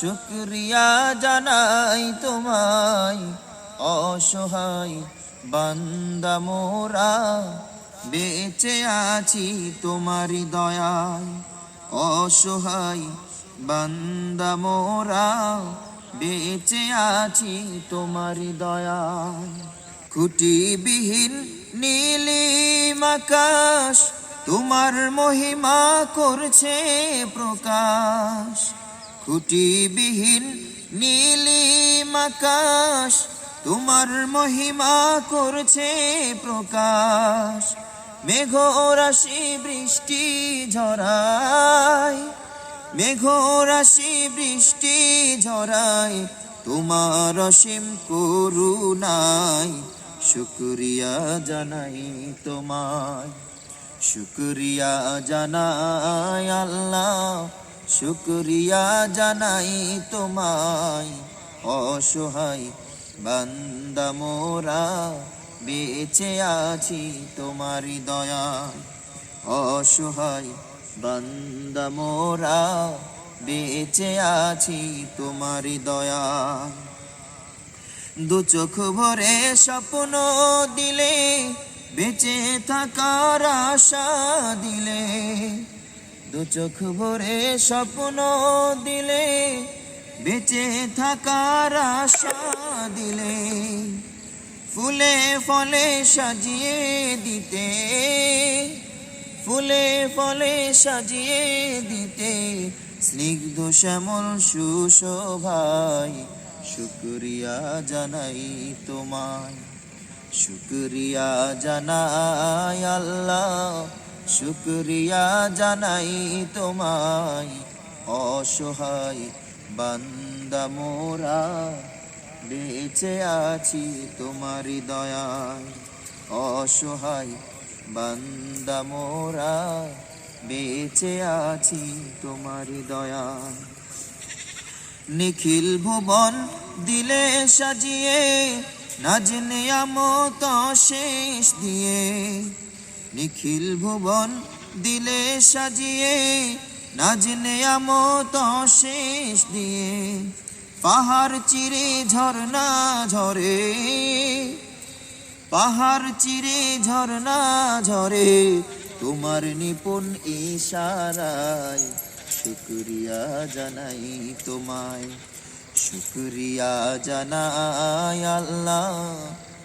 শুক্রিয়া জানাই তোমায়, অসহায় বান্দা মোরা। বেঁচে আছি তোমারি দয়ায়, অসহায় বান্দা মোরা। বেঁচে আছি তোমারি দয়ায়। খুঁটিবিহীন নীলিম আকাশ, তোমার মহিমা করছে প্রকাশ। খুঁটিবিহীন নীলিম আকাশ তোমার মহিমা করছে প্রকাশ। মেঘরাশি বৃষ্টি ঝরায়, মেঘরাশি বৃষ্টি ঝরায়, তোমার অসীম করুণায়। শুক্রিয়া জানাই তোমায়, শুক্রিয়া জানাই আল্লাহ। শুক্রিয়া জানাই তোমায়, অসহায় বান্দা মোরা, বেঁচে আছি তোমারি দয়া অসহায় বান্দা মোরা, বেঁচে আছি তোমারি দয়া দু চোখ ভরে স্বপ্ন দিলে, বেঁচে থাকার আশা দিলে। দু চোখ ভরে স্বপ্ন দিলে, বেঁচে থাকার আশা দিলে। ফুলে ফলে সাজিয়ে দিতে, ফুলে ফলে সাজিয়ে দিতে। স্নিগ্ধ শ্যামল সুশোভায় শুক্রিয়া জানাই তোমায়। শুক্রিয়া জানাই আল্লাহ শুক্রিয়া জানাই তোমায়, অসহায় বান্দা মোরা। বেঁচে আছি তোমারি দয়ায়, অসহায় বান্দা মোরা। বেঁচে আছি তোমারি দয়ায়। নিখিল ভুবন দিলে সাজিয়ে নাজনে আমত শেষ দিয়ে নিখিল ভুবন দিলে সাজিয়ে, নাজনে আমত শেষ দিয়ে। পাহাড় চিরে ঝর্ণা ঝরে, পাহাড় চিরে ঝর্ণা ঝরে, তোমার নিপুণ ইশারায় শুক্রিয়া জানাই তোমায়। শুক্রিয়া জানাই আল্লাহ।